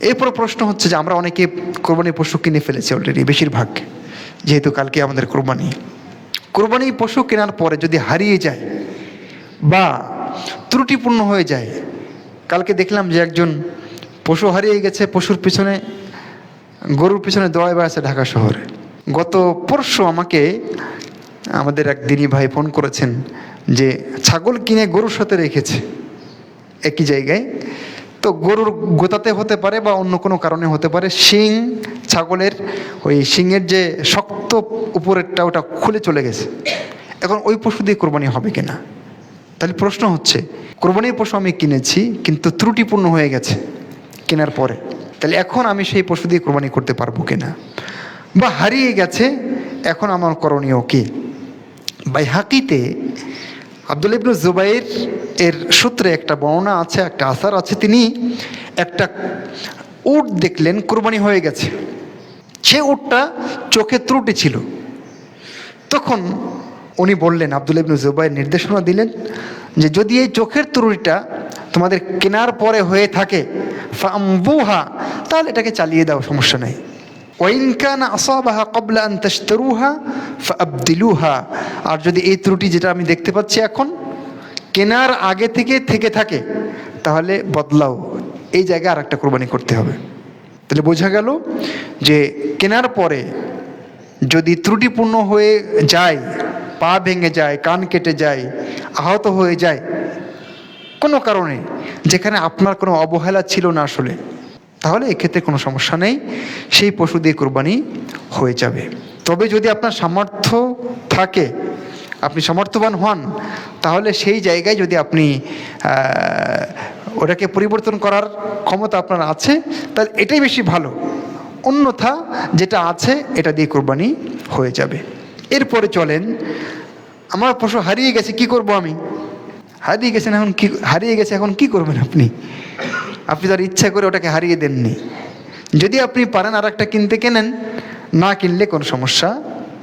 এরপর প্রশ্ন হচ্ছে যে আমরা অনেকে কোরবানি পশু কিনে ফেলেছি অলরেডি বেশিরভাগ। যেহেতু কালকে আমাদের কোরবানি। কোরবানি পশু কেনার পরে যদি হারিয়ে যায় বা ত্রুটিপূর্ণ হয়ে যায়, কালকে দেখলাম যে একজন পশু হারিয়ে গেছে, পশুর পিছনে, গরুর পিছনে দৌড়ায় বেড়াচ্ছে ঢাকা শহরে। গত পরশু আমাকে আমাদের এক দিনী ভাই ফোন করেছেন যে ছাগল কিনে গরুর সাথে রেখেছে। একই জায়গায় তো গরুর গোতাতে হতে পারে বা অন্য কোনো কারণে হতে পারে, শিং, ছাগলের ওই শিংয়ের যে শক্ত উপরেরটা ওটা খুলে চলে গেছে। এখন ওই পশু দিয়ে কোরবানি হবে কিনা? তাহলে প্রশ্ন হচ্ছে, কোরবানির পশু আমি কিনেছি, কিন্তু ত্রুটিপূর্ণ হয়ে গেছে কেনার পরে। তাহলে এখন আমি সেই পশু দিয়ে কোরবানি করতে পারব কিনা? বা হারিয়ে গেছে, এখন আমার করণীয় কি? বাই হাকিতে আব্দুল ইবনু জুবাইর এর সূত্রে একটা বর্ণনা আছে, একটা আসার আছে। তিনি একটা উট দেখলেন, কোরবানি হয়ে গেছে। সে উটটা চোখে ত্রুটি ছিল। তখন উনি বললেন, আবদুল ইবনু জুবাইর নির্দেশনা দিলেন যে, যদি এই চোখের ত্রুটিটা তোমাদের কেনার পরে হয়ে থাকে, ফাম্বুহা, তাহলে এটাকে চালিয়ে দাও, সমস্যা নেই। ওয়াইন কানা আসাবাহা কবলা আন তাশতারুহা ফাআবদিলুহা। আর যদি এই ত্রুটি যেটা আমি দেখতে পাচ্ছি এখন কেনার আগে থেকে থেকে থাকে, তাহলে বদলাও। এই জায়গায় আর একটা কোরবানি করতে হবে। তাহলে বোঝা গেল যে কেনার পরে যদি ত্রুটিপূর্ণ হয়ে যায়, পা ভেঙে যায়, কান কেটে যায়, আহত হয়ে যায়, কোনো কারণে, যেখানে আপনার কোনো অবহেলা ছিল না আসলে, তাহলে এক্ষেত্রে কোনো সমস্যা নেই। সেই পশু দিয়ে কোরবানি হয়ে যাবে। তবে যদি আপনার সামর্থ্য থাকে আপনি সমর্থবান হন, তাহলে সেই জায়গায় যদি আপনি ওটাকে পরিবর্তন করার ক্ষমতা আপনার আছে, তাহলে এটাই বেশি ভালো। অন্যথা যেটা আছে, এটা দিয়ে কোরবানি হয়ে যাবে। এরপরে চলেন, আমার পশু হারিয়ে গেছে, কি করব আমি? হারিয়ে গেছেন এখন কি, হারিয়ে গেছে এখন কি করবেন আপনি? আপনি তার ইচ্ছা করে ওটাকে হারিয়ে দেননি। যদি আপনি পারেন আর একটা কিনতে কেনেন, না কিনলে কোনো সমস্যা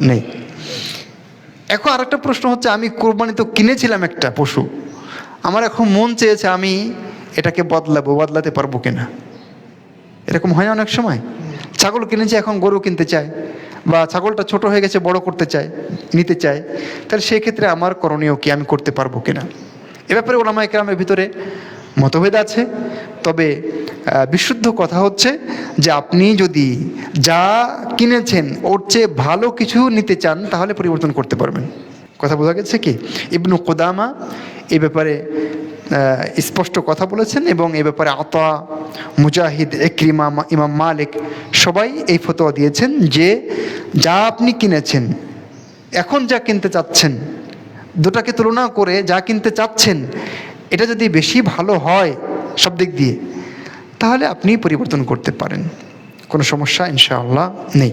নেই। এখন আর একটা প্রশ্ন হচ্ছে, আমি কোরবানি তো কিনেছিলাম একটা পশু। আমার এখন মন চেয়েছে আমি এটাকে বদলাবো, বদলাতে পারব কিনা। এরকম হয় অনেক সময়? ছাগল কিনেছে, এখন গরু কিনতে চায়, বা ছাগলটা ছোট হয়ে গেছে, বড় করতে চায়, নিতে চায়, তাহলে সেই ক্ষেত্রে আমার করণীয় কি, আমি করতে পারব কিনা? এ ব্যাপারে ওলামা একরামের ভিতরে মতভেদ আছে, তবে বিশুদ্ধ কথা হচ্ছে যে আপনি যদি যা কিনেছেন, ওর চেয়ে ভালো কিছু নিতে চান, তাহলে পরিবর্তন করতে পারবেন। কথা বোঝা গেছে কি? ইবনু কোদামা এ ব্যাপারে স্পষ্ট কথা বলেছেন এবং এ ব্যাপারে আতা, মুজাহিদ একরিমা ইমাম মালিক সবাই এই ফতোয়া দিয়েছেন যে যা আপনি কিনেছেন, এখন যা কিনতে চাচ্ছেন, দুটাকে তুলনা করে যা কিনতে চাচ্ছেন, এটা যদি বেশি ভালো হয় সব দিক দিয়ে তাহলে আপনি পরিবর্তন করতে পারেন। কোনো সমস্যা ইনশাআল্লাহ নেই।